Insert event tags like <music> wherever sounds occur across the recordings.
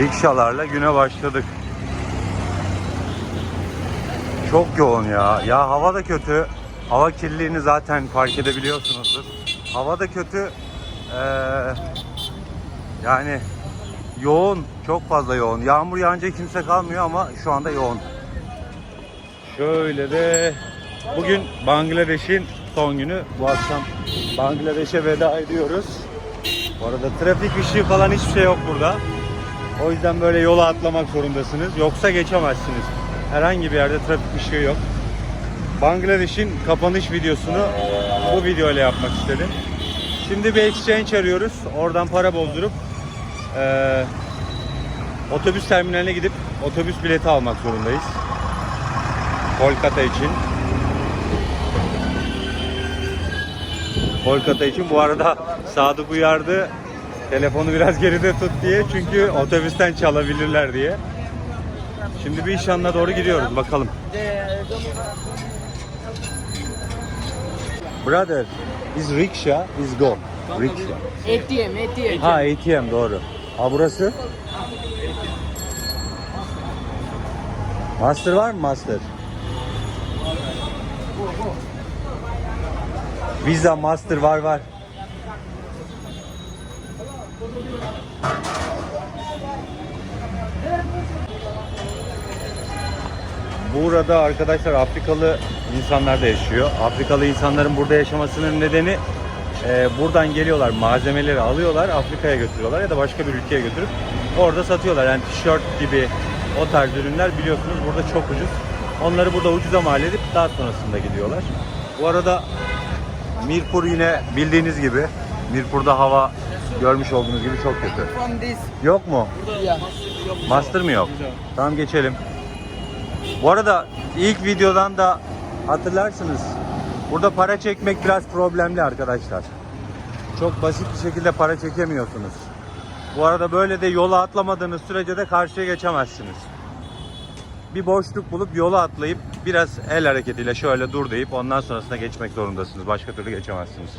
Rikşalarla güne başladık. Çok yoğun ya. Ya hava da kötü. Hava kirliliğini zaten fark edebiliyorsunuzdur. Hava da kötü. Ee, yani yoğun, çok fazla yoğun. Yağmur yağınca kimse kalmıyor ama şu anda yoğun. Şöyle de bugün Bangladeş'in son günü. Bu akşam Bangladeş'e veda ediyoruz. Bu arada trafik ışığı falan hiçbir şey yok burada. O yüzden böyle yola atlamak zorundasınız. Yoksa geçemezsiniz. Herhangi bir yerde trafik ışığı yok. Bangladeş'in kapanış videosunu bu videoyla yapmak istedim. Şimdi bir exchange arıyoruz. Oradan para bozdurup eee, otobüs terminaline gidip otobüs bileti almak zorundayız. Kolkata için. Kolkata için. Bu arada Sadık uyardı. Telefonu biraz geride tut diye. Çünkü otobüsten çalabilirler diye. Şimdi bir işanına doğru gidiyoruz. Bakalım. Brother, is rickshaw is go. Rickshaw. ATM, ATM. Ha ATM doğru. Ha burası? Master var mı Master? Visa Master var var. Burada arkadaşlar Afrikalı insanlar da yaşıyor. Afrikalı insanların burada yaşamasının nedeni e, buradan geliyorlar malzemeleri alıyorlar Afrika'ya götürüyorlar ya da başka bir ülkeye götürüp orada satıyorlar. Yani tişört gibi o tarz ürünler biliyorsunuz burada çok ucuz. Onları burada ucuza mal edip daha sonrasında gidiyorlar. Bu arada Mirpur yine bildiğiniz gibi Mirpur'da hava görmüş olduğunuz gibi çok kötü. Yok mu? Master mı yok? Tamam geçelim. Bu arada ilk videodan da hatırlarsınız. Burada para çekmek biraz problemli arkadaşlar. Çok basit bir şekilde para çekemiyorsunuz. Bu arada böyle de yola atlamadığınız sürece de karşıya geçemezsiniz. Bir boşluk bulup yola atlayıp biraz el hareketiyle şöyle dur deyip ondan sonrasına geçmek zorundasınız. Başka türlü geçemezsiniz.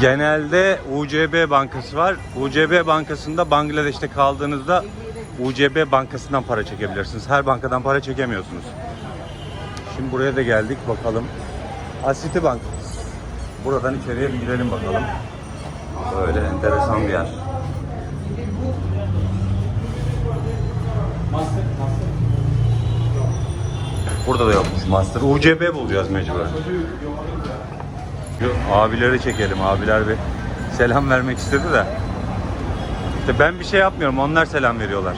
Genelde UCB bankası var. UCB bankasında Bangladeş'te kaldığınızda UCB bankasından para çekebilirsiniz. Her bankadan para çekemiyorsunuz. Şimdi buraya da geldik bakalım. Ha, Citibank. Buradan içeriye girelim bakalım. Böyle enteresan bir yer. Burada da yokmuş Master. UCB bulacağız mecburen. Yok, abileri çekelim. Abiler bir selam vermek istedi de. İşte ben bir şey yapmıyorum. Onlar selam veriyorlar.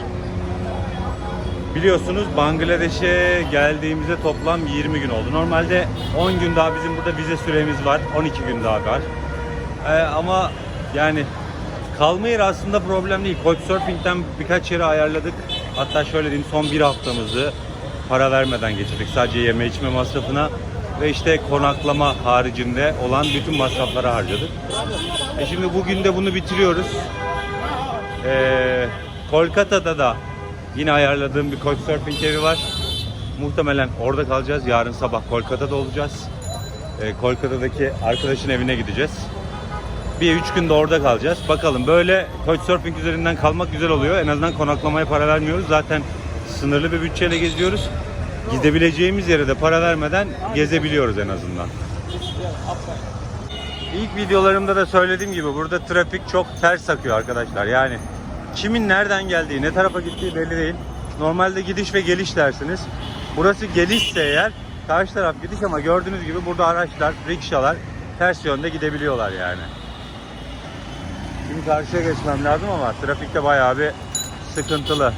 Biliyorsunuz Bangladeş'e geldiğimizde toplam 20 gün oldu. Normalde 10 gün daha bizim burada vize süremiz var. 12 gün daha var. Ee, ama yani kalma yeri aslında problem değil. Couchsurfing'den birkaç yere ayarladık. Hatta şöyle diyeyim son bir haftamızı para vermeden geçirdik. Sadece yeme içme masrafına ve işte konaklama haricinde olan bütün masrafları harcadık. E şimdi bugün de bunu bitiriyoruz. Ee, Kolkata'da da yine ayarladığım bir Couchsurfing evi var. Muhtemelen orada kalacağız. Yarın sabah Kolkata'da olacağız. Ee, Kolkata'daki arkadaşın evine gideceğiz. Bir üç gün de orada kalacağız. Bakalım böyle Couchsurfing üzerinden kalmak güzel oluyor. En azından konaklamaya para vermiyoruz. Zaten sınırlı bir bütçeyle geziyoruz. Gidebileceğimiz yere de para vermeden gezebiliyoruz en azından. İlk videolarımda da söylediğim gibi burada trafik çok ters akıyor arkadaşlar. Yani kimin nereden geldiği, ne tarafa gittiği belli değil. Normalde gidiş ve geliş dersiniz. Burası gelişse eğer karşı taraf gidiş ama gördüğünüz gibi burada araçlar, rikşalar ters yönde gidebiliyorlar yani. Şimdi karşıya geçmem lazım ama trafikte bayağı bir sıkıntılı.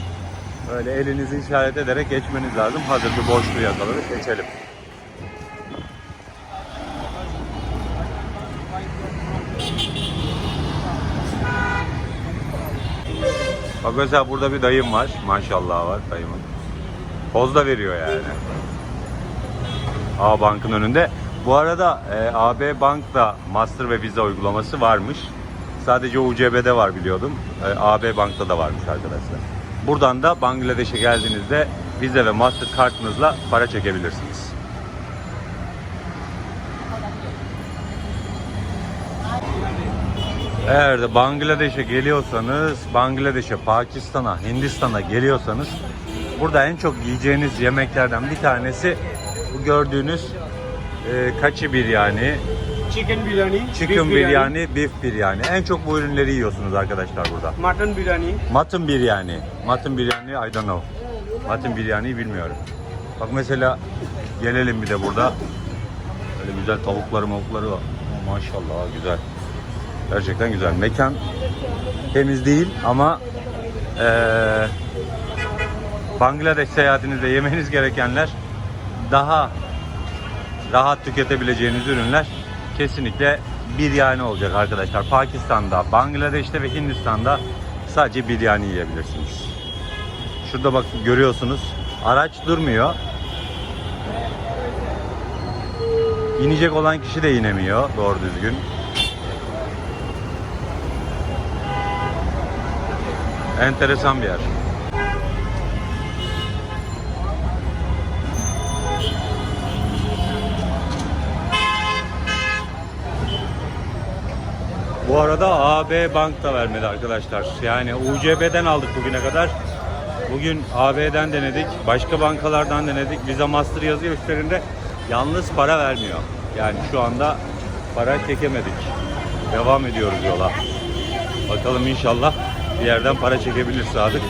Böyle elinizi işaret ederek geçmeniz lazım. Hazır bir boşluğu yakaladık. Geçelim. Bak mesela burada bir dayım var. Maşallah var dayımın. Poz da veriyor yani. A Bank'ın önünde. Bu arada e, AB Bank'ta Master ve Visa uygulaması varmış. Sadece UCB'de var biliyordum. E, AB Bank'ta da varmış arkadaşlar. Buradan da Bangladeş'e geldiğinizde Visa ve Master kartınızla para çekebilirsiniz. Eğer de Bangladeş'e geliyorsanız, Bangladeş'e, Pakistan'a, Hindistan'a geliyorsanız burada en çok yiyeceğiniz yemeklerden bir tanesi bu gördüğünüz e, kaçı biryani, Chicken biryani, chicken beef biryani, beef biryani. En çok bu ürünleri yiyorsunuz arkadaşlar burada. mutton biryani. Mutton biryani. Mutton biryani I don't know. Mutton biryani bilmiyorum. Bak mesela gelelim bir de burada. Böyle güzel tavukları mavukları var. Maşallah güzel. Gerçekten güzel. Mekan temiz değil ama eee Bangladeş seyahatinizde yemeniz gerekenler daha rahat tüketebileceğiniz ürünler kesinlikle biryani olacak arkadaşlar. Pakistan'da, Bangladeş'te ve Hindistan'da sadece biryani yiyebilirsiniz. Şurada bak görüyorsunuz araç durmuyor. İnecek olan kişi de inemiyor doğru düzgün. Enteresan bir yer. Bu arada AB Bank da vermedi arkadaşlar. Yani UCB'den aldık bugüne kadar. Bugün AB'den denedik. Başka bankalardan denedik. Visa Master yazıyor üstlerinde. Yalnız para vermiyor. Yani şu anda para çekemedik. Devam ediyoruz yola. Bakalım inşallah bir yerden para çekebilir Sadık.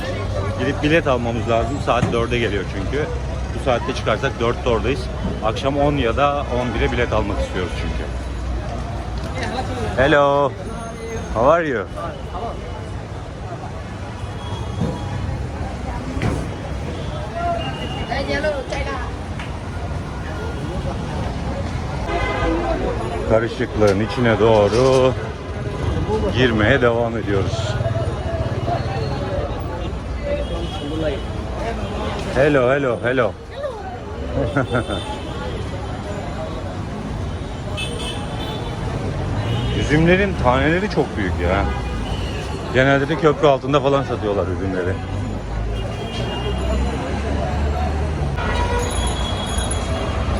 Gidip bilet almamız lazım. Saat 4'e geliyor çünkü. Bu saatte çıkarsak 4'te oradayız. Akşam 10 ya da 11'e bilet almak istiyoruz çünkü. Hello. How are you? Karışıklığın içine doğru girmeye devam ediyoruz. Hello, hello, hello. <laughs> Üzümlerin taneleri çok büyük ya. Genelde de köprü altında falan satıyorlar üzümleri.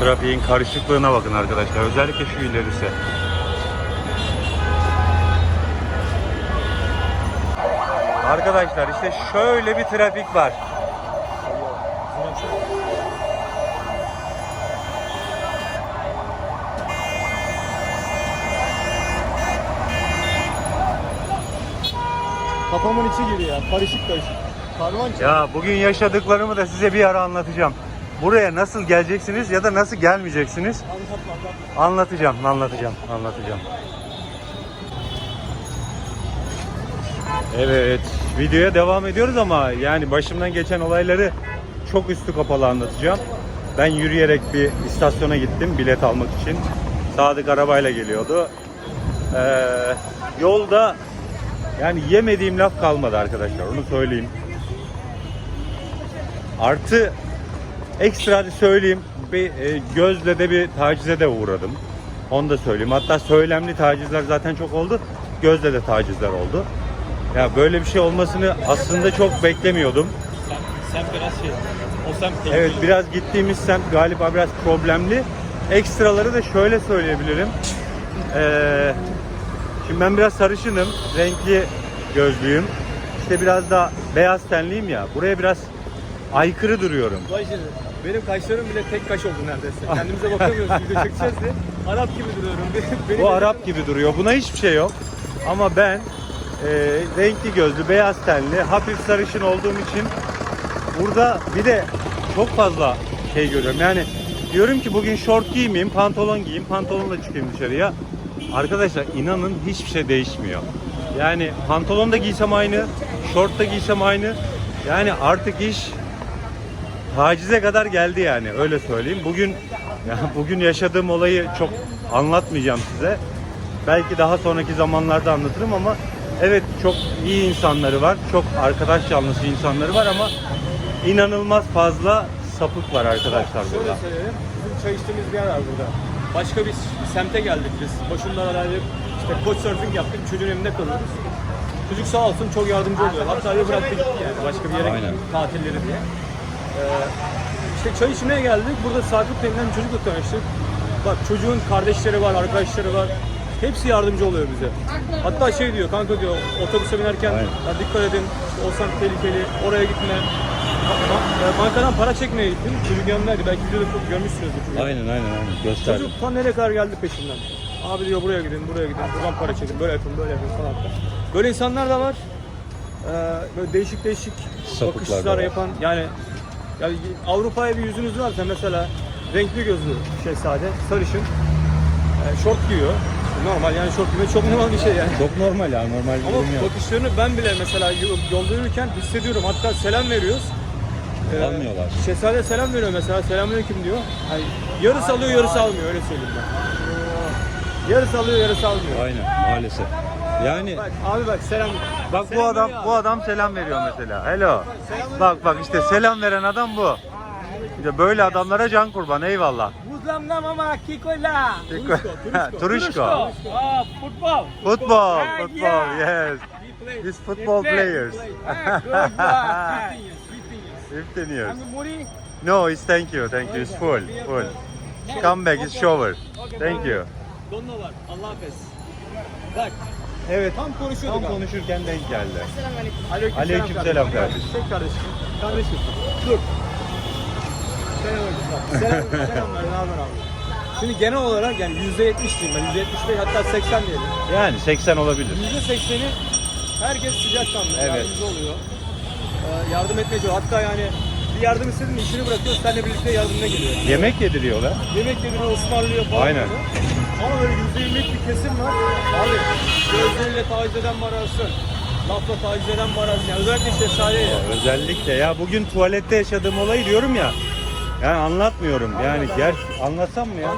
Trafiğin karışıklığına bakın arkadaşlar. Özellikle şu ilerisi. Arkadaşlar işte şöyle bir trafik var. Kafamın içi giriyor ya. Karışık karışık. Karman Ya bugün yaşadıklarımı da size bir ara anlatacağım. Buraya nasıl geleceksiniz ya da nasıl gelmeyeceksiniz Anlatma anlatma. anlatacağım, anlatacağım, anlatacağım. Evet, videoya devam ediyoruz ama yani başımdan geçen olayları çok üstü kapalı anlatacağım. Ben yürüyerek bir istasyona gittim bilet almak için. Sadık arabayla geliyordu. Ee, yolda yani yemediğim laf kalmadı arkadaşlar onu söyleyeyim. Artı ekstra söyleyeyim bir e, gözle de bir tacize de uğradım. Onu da söyleyeyim. Hatta söylemli tacizler zaten çok oldu. Gözle de tacizler oldu. Ya böyle bir şey olmasını aslında çok beklemiyordum. Sen biraz şey. O sen Evet biraz gittiğimiz semt galiba biraz problemli. Ekstraları da şöyle söyleyebilirim. Ee, şimdi ben biraz sarışınım. Renkli gözlüyüm. İşte biraz da beyaz tenliyim ya. Buraya biraz aykırı duruyorum. Vay şimdi. Benim kaşlarım bile tek kaş oldu neredeyse. <laughs> Kendimize bakamıyoruz. Video çekeceğiz de. Arap gibi duruyorum. Benim, <laughs> benim Bu Arap gibi duruyor. Buna hiçbir şey yok. Ama ben e, renkli gözlü, beyaz tenli, hafif sarışın olduğum için burada bir de çok fazla şey görüyorum. Yani diyorum ki bugün şort giymeyeyim, pantolon giyeyim, pantolonla çıkayım dışarıya. Arkadaşlar inanın hiçbir şey değişmiyor. Yani pantolon da giysem aynı, şort da giysem aynı. Yani artık iş tacize kadar geldi yani öyle söyleyeyim. Bugün ya bugün yaşadığım olayı çok anlatmayacağım size. Belki daha sonraki zamanlarda anlatırım ama evet çok iyi insanları var. Çok arkadaş canlısı insanları var ama inanılmaz fazla sapık var arkadaşlar Şöyle burada. söyleyelim. Bizim çay içtiğimiz bir yer var burada. Başka bir semte geldik biz. Başında beraber işte couchsurfing yaptık. Çocuğun evinde kalıyoruz. Çocuk sağ olsun çok yardımcı oluyor. Hatta bir bıraktı gitti yani. Başka bir yere gitti tatilleri diye. Ee, işte çay içmeye geldik. Burada Sakıp denilen çocukla tanıştık. Bak çocuğun kardeşleri var, arkadaşları var. Hepsi yardımcı oluyor bize. Hatta şey diyor kanka diyor otobüse binerken Aynen. "Ya dikkat edin işte o semt tehlikeli oraya gitme. Ba- Bankadan para çekmeye gittim. Çocuk yanındaydı. Belki videoda çok görmüşsünüzdür. çocuğu. Aynen aynen aynen gösterdim. Çocuk ta nereye kadar geldi peşinden. Abi diyor buraya gidin, buraya gidin, buradan para çekin, böyle yapın, böyle yapın falan. Böyle insanlar da var. Ee, böyle değişik değişik Sapıklar da bakışlar var. yapan yani, yani Avrupa'ya bir yüzünüz varsa mesela renkli gözlü şehzade, sarışın, e, şort giyiyor. Normal yani şort giymek çok normal bir şey yani. Çok normal ya normal bir Ama durum yok. bakışlarını ben bile mesela yol- yolda yürürken hissediyorum. Hatta selam veriyoruz. Almıyorlar. Şehzade selam veriyor mesela. Selamünaleyküm diyor. Yani yarısı alıyor, yarısı almıyor. Öyle söyleyeyim ben. Yarısı alıyor, yarısı almıyor. Aynen maalesef. Yani Bak abi bak selam. bak bu Selam adam veriyor bu adam selam veriyor mesela. Hello. Bak bak işte selam veren adam bu. İşte böyle adamlara can kurban eyvallah. Muslim nama mama Kikola. Turuşko. Turuşko. Ah, football. Football, football, yes. He's football play, players. Ah, good boy. 15 years. And Muri, No, it's thank you, thank you. It's full, full. Come back, it's shower. Thank you. Donla var. Allah affetsin. Bak. Evet. Tam konuşuyorduk Tam abi. konuşurken denk geldi. Aleyküm, Aleykümselam kardeşim. Çek kardeşim. Kardeşim. Dur. Selam Selam, selam ver. Ne haber abi? Şimdi genel olarak yani %70 diyeyim ben. %75 hatta 80 diyelim. Yani 80 olabilir. %80'i herkes sıcakkanlı. Evet. Yardımcı oluyor. Ee, yardım etmeye çalışıyor. Hatta yani bir yardım istedin işini bırakıyor. Seninle birlikte yardımına geliyor. Yemek yediriyorlar. Yemek yediriyor, ısmarlıyor falan. Aynen. böyle. Ama böyle %20'lik bir kesim var. Abi gözleriyle taciz eden var arasın. Lafla taciz eden var arasın. Yani özellikle şehzade ya. Özellikle ya bugün tuvalette yaşadığım olayı diyorum ya. Yani anlatmıyorum. Yani ger anlatsam mı ya?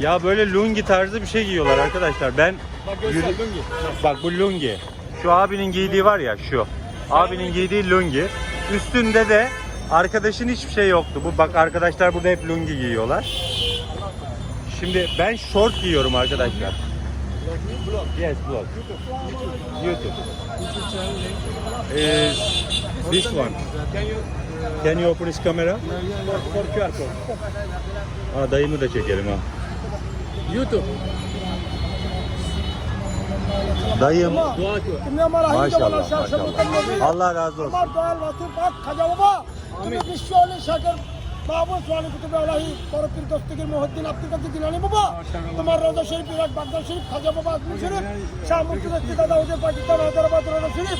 Ya böyle lungi tarzı bir şey giyiyorlar arkadaşlar. Ben Bak göster Lungi. Bak bu lungi. Şu abinin giydiği var ya şu. Abinin giydiği lungi. Üstünde de arkadaşın hiçbir şey yoktu. Bu bak arkadaşlar burada hep lungi giyiyorlar. Şimdi ben short giyiyorum arkadaşlar. Yes, vlog. YouTube. Is this one? Can you open his camera? for, QR code? Ha dayımı da çekelim ha. YouTube. Dayım. Maşallah maşallah. Allah razı olsun. Babus Vali Kutub Evlahi Korupir Dostugir Muhaddin Abdülkadir Gilani Baba Tumar Roza Şerif İrak Bagdad Şerif Kaca Baba Admin Şerif Şah Murtuz Etti Dada Hoca Pakistan Hyderabad Rana Şerif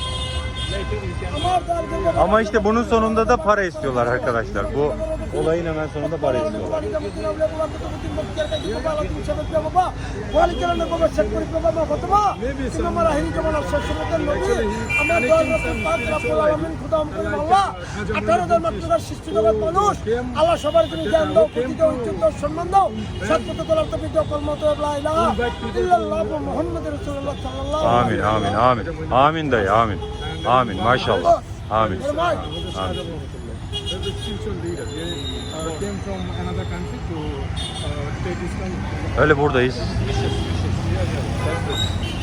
Ama işte bunun sonunda da para istiyorlar arkadaşlar. Bu olayın hemen sonunda para istiyorlar. আল্লাহ সবার জন্য জ্ঞান দাও প্রতি দাও ইজ্জত দাও সম্মান দাও সৎপথে তোলার তো বিদ্যা কলমত লা ইলাহা ইল্লাল্লাহ মুহাম্মদ রাসূলুল্লাহ সাল্লাল্লাহু Amin, amin, amin. Amin dayı, amin. Amin, maşallah. Amin. Amin. There's a spiritual leader. They uh, came from another country to uh, take Islam. Öyle buradayız.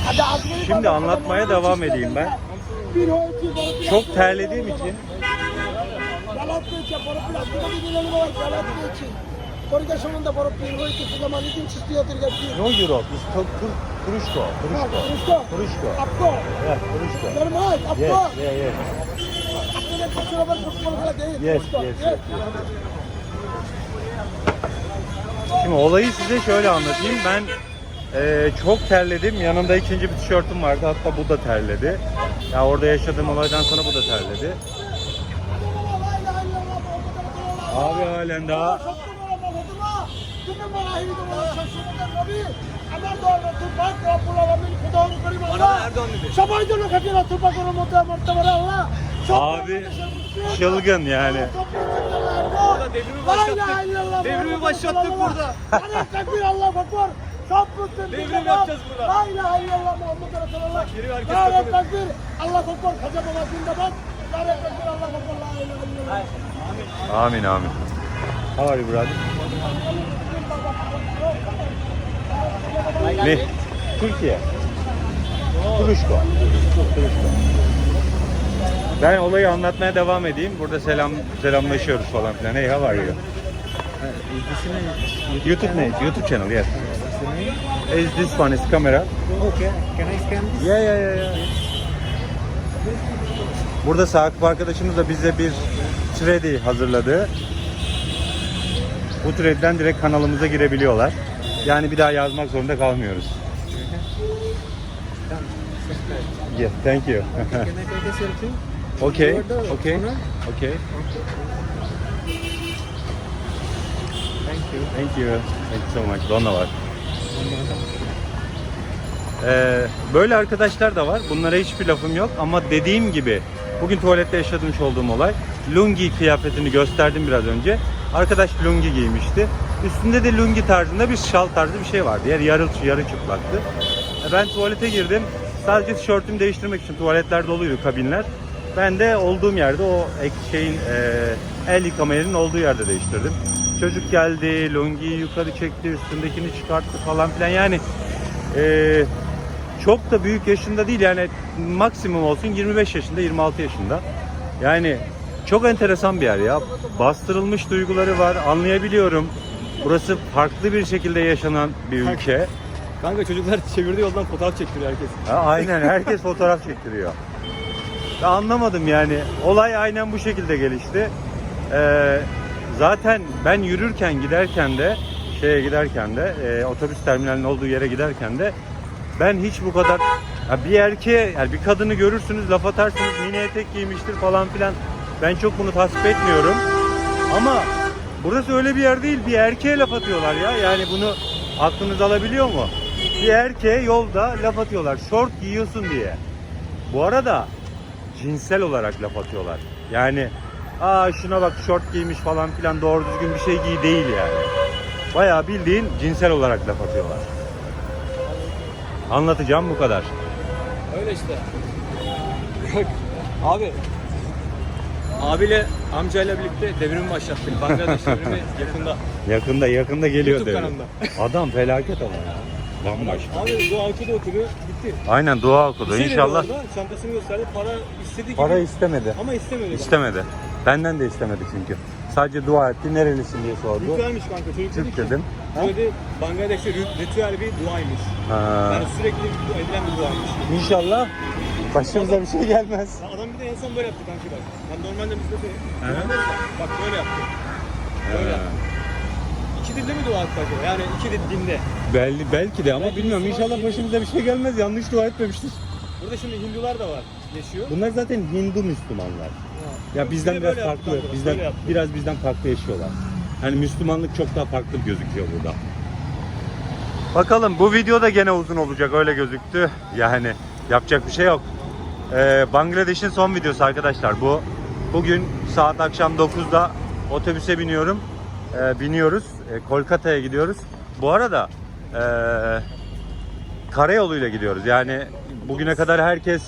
Hadi azmi Şimdi anlatmaya devam edeyim ben. bir হয়েছি বড় পীর Çok terlediğim için জালাত পেয়েছে বড় পীর আব্দুল দিলেন বাবা জালাত পেয়েছে পরীক্ষা সম্বন্ধে বড় পীর হয়েছে সুগা মালিকিন সৃষ্টিয়তের কাছে no Europe, it's Tur- Tur- Turuşko, Turuşko, Turuşko. Turuşko. আপকো Yeah, Turuşko. নরমাল Yes, আপকো yeah, yeah. আপনাদের পক্ষে আবার ফুটবল খেলা দেই Yes, yes. Şimdi olayı size şöyle anlatayım. Ben e, çok terledim. Yanımda ikinci bir tişörtüm vardı. Hatta bu da terledi. Ya orada yaşadığım olaydan sonra bu da terledi. Abi halen daha Abi çılgın yani. Devrimi başlattık burada. Tekbir Allah. Saf Müslüm. Devrim yapacağız burada. La ilahe illallah Muhammed Resulullah. Geri herkes takılır. tekbir. Allah Ekber. Hacı Baba zindabad. Nare tekbir Allah Ekber. La ilahe illallah. Amin amin. How are you brother? Ne? Türkiye. Turuşko. Turuşko. Ben olayı anlatmaya devam edeyim. Burada selam selamlaşıyoruz falan filan. Hey, how are you? YouTube name? YouTube channel, yes. Is this one is camera? Okay. Can I scan this? Yeah, yeah, yeah, yeah. Burada Sakıp arkadaşımız da bize bir thread hazırladı. Bu thread'den direkt kanalımıza girebiliyorlar. Yani bir daha yazmak zorunda kalmıyoruz. Yeah, thank you. Can I take a selfie? Okay, okay, okay. Thank you. Thank you. Thank you so much. Donna var. Ee, böyle arkadaşlar da var. Bunlara hiçbir lafım yok ama dediğim gibi bugün tuvalette yaşamış olduğum olay lungi kıyafetini gösterdim biraz önce. Arkadaş lungi giymişti. Üstünde de lungi tarzında bir şal tarzı bir şey vardı. Yani yarı, yarı çıplaktı. E, Ben tuvalete girdim. Sadece tişörtümü değiştirmek için tuvaletler doluydu kabinler. Ben de olduğum yerde o şeyin e, el yıkama yerinin olduğu yerde değiştirdim. Çocuk geldi, lungiyi yukarı çekti, üstündekini çıkarttı falan filan. Yani e, çok da büyük yaşında değil yani maksimum olsun 25 yaşında 26 yaşında. Yani çok enteresan bir yer ya. Bastırılmış duyguları var anlayabiliyorum. Burası farklı bir şekilde yaşanan bir ülke. Kanka çocuklar çevirdiği yoldan fotoğraf çektiriyor herkes. Ha, aynen herkes fotoğraf çektiriyor. Anlamadım yani. Olay aynen bu şekilde gelişti. Ee, zaten ben yürürken giderken de şeye giderken de e, otobüs terminalinin olduğu yere giderken de ben hiç bu kadar ya bir erkeğe yani bir kadını görürsünüz laf atarsınız mini etek giymiştir falan filan. Ben çok bunu tasvip etmiyorum. Ama burası öyle bir yer değil. Bir erkeğe laf atıyorlar ya. Yani bunu aklınız alabiliyor mu? Bir erkeğe yolda laf atıyorlar. Şort giyiyorsun diye. Bu arada cinsel olarak laf atıyorlar. Yani aa şuna bak şort giymiş falan filan doğru düzgün bir şey giy değil yani. Bayağı bildiğin cinsel olarak laf atıyorlar. Anlatacağım bu kadar. Öyle işte. <laughs> Abi Abiyle amcayla birlikte devrimi başlattık. Bangladeş devrimi <laughs> yakında. Yakında yakında geliyor YouTube devlet. Adam felaket ama ya. Bambaşka. Abi bu Avcı'da oturuyor. Gitti. Aynen dua okudu. Bir şey dedi İnşallah orada, Çantasını gösterdi. Para istedi gibi. para istemedi. Ama istemedi. İstemedi. Benden de istemedi çünkü. Sadece dua etti. Nerelisin diye sordu. Ritüelmiş kanka. Çocuk dedi Türk ki, dedim. Ha? bu dedi Bangladeş'te rit- ritüel bir duaymış. Ha. Yani sürekli edilen bir duaymış. İnşallah başımıza bir şey gelmez. Ya adam bir de en son böyle yaptı kanka bak. Yani normalde bizde de Hı. bak böyle yaptı. Böyle yaptı. Dilde mi dua etti acaba? Yani iki dinde. Belli, belki de ama Belki bilmiyorum. Müslüman İnşallah başımıza bir şey gelmez. Yanlış dua etmemiştir. Burada şimdi Hindular da var. Yaşıyor. Bunlar zaten Hindu Müslümanlar. Ya bizden Biri biraz farklı, kanka, bizden biraz bizden farklı yaşıyorlar. Yani Müslümanlık çok daha farklı gözüküyor burada. Bakalım bu video da gene uzun olacak öyle gözüktü. Yani yapacak bir şey yok. Ee, Bangladeş'in son videosu arkadaşlar bu. Bugün saat akşam 9'da otobüse biniyorum. Ee, biniyoruz. Ee, Kolkata'ya gidiyoruz. Bu arada ee, karayoluyla gidiyoruz. Yani bugüne kadar herkes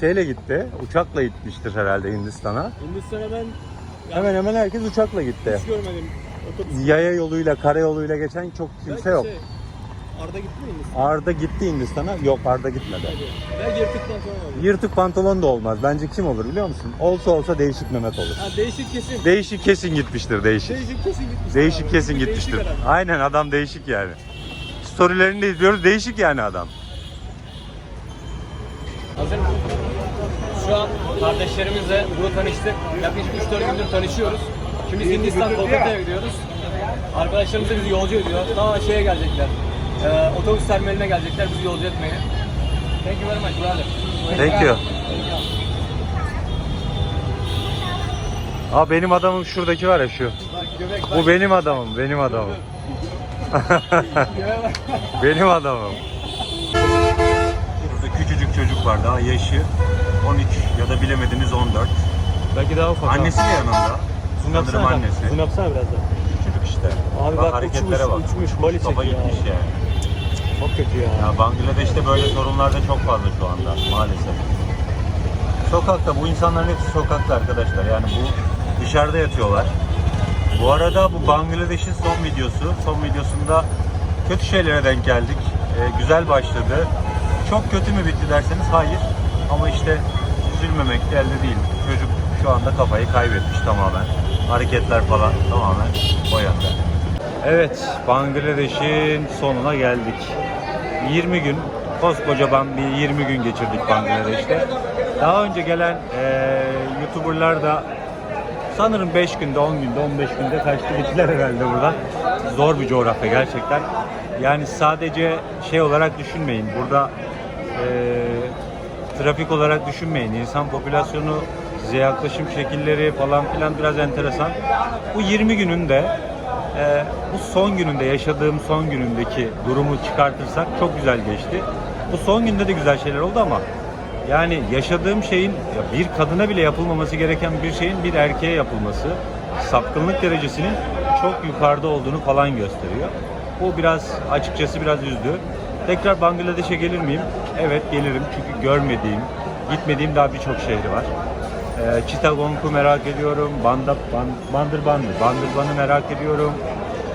şeyle gitti. Uçakla gitmiştir herhalde Hindistan'a. Hindistan'a ben Hemen hemen herkes uçakla gitti. hiç görmedim. Otobüs. Yaya yoluyla, karayoluyla geçen çok kimse Belki yok. şey, Arda gitti mi Hindistan'a? Arda gitti Hindistan'a. Yok Arda gitmedi. Belki yırtıktan sonra oldu. Yırtık pantolon da olmaz. Bence kim olur biliyor musun? Olsa olsa değişik Mehmet olur. Ha, değişik kesin. Değişik kesin gitmiştir değişik. Değişik kesin gitmiş. Değişik abi. kesin Değişik gitmiştir. adam. Aynen adam değişik yani. Storylerini de izliyoruz. Değişik yani adam. Hazır mısın? Şu an kardeşlerimizle burada tanıştık. Yaklaşık 3-4 gündür tanışıyoruz. Şimdi biz Hindistan Kolkata'ya gidiyoruz. Arkadaşlarımız da bizi yolcu ediyor. Daha şeye gelecekler. Ee, otobüs terminaline gelecekler bizi yolcu etmeye. Thank you very much brother. Thank you. Aa benim adamım şuradaki var ya şu. Göbek Bu benim adamım, benim adamım. <laughs> benim adamım. Burada küçücük çocuk var daha yaşı 13 ya da bilemediniz 14. Belki daha ufak. Annesi de yanında. Sanırım annesi. Zoom yapsana biraz da. Küçücük işte. Abi bak, hareketlere uçmuş, bak. uçmuş, Mali Kafa çekiyor gitmiş abi. yani. Çok kötü ya. Ya Bangladeş'te böyle sorunlar da çok fazla şu anda maalesef. Sokakta bu insanların hepsi sokakta arkadaşlar. Yani bu dışarıda yatıyorlar. Bu arada bu Bangladeş'in son videosu. Son videosunda kötü şeylere denk geldik. Ee, güzel başladı. Çok kötü mü bitti derseniz hayır. Ama işte üzülmemek de elde değil. Çocuk şu anda kafayı kaybetmiş tamamen. Hareketler falan tamamen o yönde. Evet, Bangladeş'in sonuna geldik. 20 gün, koskocaman bir 20 gün geçirdik Bangladeş'te. Daha önce gelen eee YouTuber'lar da sanırım 5 günde, 10 günde, 15 günde kaçtı gittiler herhalde buradan. Zor bir coğrafya gerçekten. Yani sadece şey olarak düşünmeyin. Burada eee, trafik olarak düşünmeyin. İnsan popülasyonu, size yaklaşım şekilleri falan filan biraz enteresan. Bu 20 gününde e, bu son gününde yaşadığım son günündeki durumu çıkartırsak çok güzel geçti. Bu son günde de güzel şeyler oldu ama yani yaşadığım şeyin ya bir kadına bile yapılmaması gereken bir şeyin bir erkeğe yapılması sapkınlık derecesinin çok yukarıda olduğunu falan gösteriyor. Bu biraz açıkçası biraz üzdü. Tekrar Bangladeş'e gelir miyim? Evet gelirim çünkü görmediğim, gitmediğim daha birçok şehri var. Ee, Chittagong'u merak ediyorum. Banda, Ban, Bandırban'ı, Bandırban'ı merak ediyorum.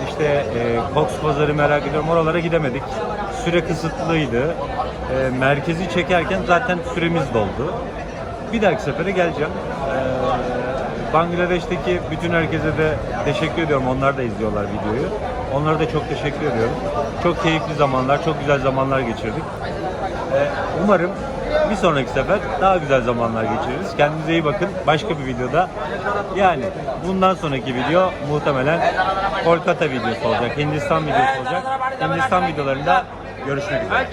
İşte e, Cox Bazar'ı merak ediyorum. Oralara gidemedik. Süre kısıtlıydı. E, merkezi çekerken zaten süremiz doldu. Bir dahaki sefere geleceğim. Ee, Bangladeş'teki bütün herkese de teşekkür ediyorum. Onlar da izliyorlar videoyu. Onlara da çok teşekkür ediyorum. Çok keyifli zamanlar, çok güzel zamanlar geçirdik. Ee, umarım bir sonraki sefer daha güzel zamanlar geçiririz. Kendinize iyi bakın. Başka bir videoda yani bundan sonraki video muhtemelen Kolkata videosu olacak. Hindistan videosu olacak. Hindistan videolarında görüşmek üzere.